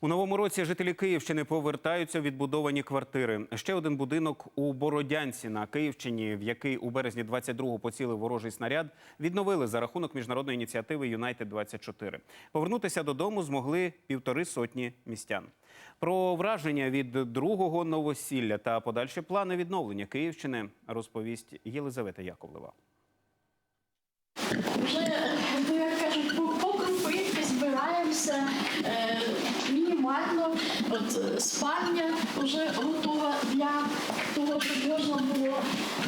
У новому році жителі Київщини повертаються в відбудовані квартири. Ще один будинок у Бородянці на Київщині, в який у березні 22-го поцілив ворожий снаряд, відновили за рахунок міжнародної ініціативи Юнайтед 24 Повернутися додому змогли півтори сотні містян. Про враження від другого новосілля та подальші плани відновлення Київщини розповість Єлизавета Яковлева. Вже, як кажуть, по, крупинки збираємося е. От спальня вже готова для того, щоб можна було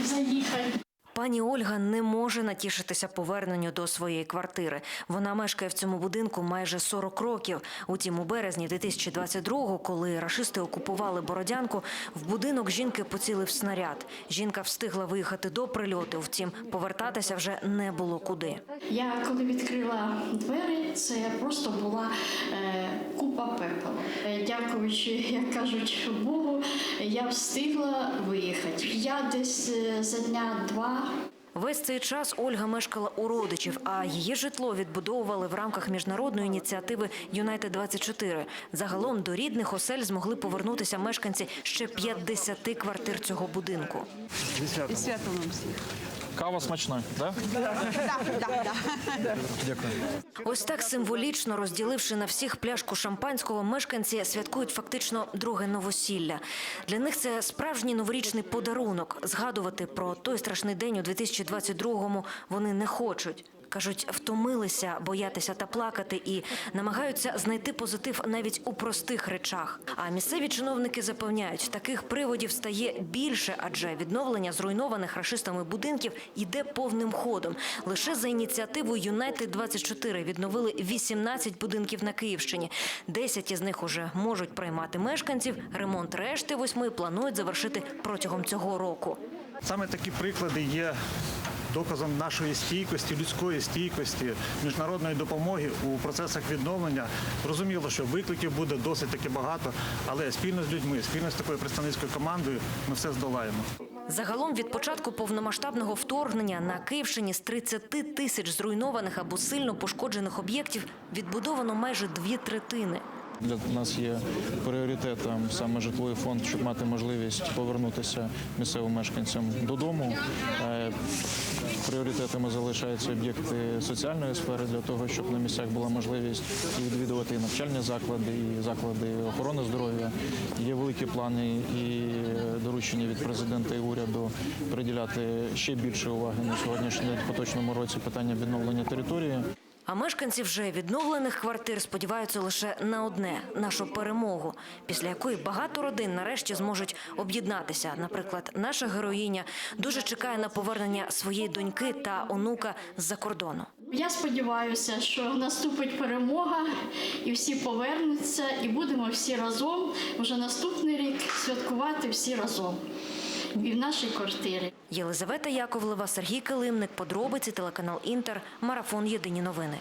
заїхати. Пані Ольга не може натішитися поверненню до своєї квартири. Вона мешкає в цьому будинку майже 40 років. Утім, у березні 2022-го, коли рашисти окупували Бородянку, в будинок жінки поцілив снаряд. Жінка встигла виїхати до прильоту. Втім, повертатися вже не було куди. Я коли відкрила двері, це просто була е, купа пепелу. Е, дякуючи, як кажуть, Богу, я встигла виїхати. Я десь е, за дня два Весь цей час Ольга мешкала у родичів, а її житло відбудовували в рамках міжнародної ініціативи Юнайтед 24 Загалом до рідних осель змогли повернутися мешканці ще 50 квартир цього будинку. І свято нам всіх. Кава смачна, да? Дякую. Ось так символічно розділивши на всіх пляшку шампанського, мешканці святкують фактично друге новосілля. Для них це справжній новорічний подарунок. Згадувати про той страшний день у 2022-му вони не хочуть. Кажуть, втомилися боятися та плакати і намагаються знайти позитив навіть у простих речах. А місцеві чиновники запевняють, таких приводів стає більше, адже відновлення зруйнованих рашистами будинків йде повним ходом. Лише за ініціативою Юнайтед 24 відновили 18 будинків на Київщині. 10 із них уже можуть приймати мешканців. Ремонт решти восьми планують завершити протягом цього року. Саме такі приклади є доказом нашої стійкості, людської стійкості, міжнародної допомоги у процесах відновлення. Зрозуміло, що викликів буде досить таки багато, але спільно з людьми, спільно з такою представницькою командою ми все здолаємо. Загалом від початку повномасштабного вторгнення на Київщині з 30 тисяч зруйнованих або сильно пошкоджених об'єктів відбудовано майже дві третини. Для нас є пріоритетом саме житловий фонд, щоб мати можливість повернутися місцевим мешканцям додому. Е, Пріоритетами залишаються об'єкти соціальної сфери для того, щоб на місцях була можливість і відвідувати і навчальні заклади, і заклади охорони здоров'я. Є великі плани і доручення від президента і уряду приділяти ще більше уваги на сьогоднішній поточному році питання відновлення території. А мешканці вже відновлених квартир сподіваються лише на одне нашу перемогу, після якої багато родин нарешті зможуть об'єднатися. Наприклад, наша героїня дуже чекає на повернення своєї доньки та онука з-за кордону. Я сподіваюся, що наступить перемога і всі повернуться, і будемо всі разом вже наступний рік святкувати всі разом і в нашій квартирі. Єлизавета Яковлева, Сергій Килимник, подробиці телеканал Інтер, марафон Єдині новини.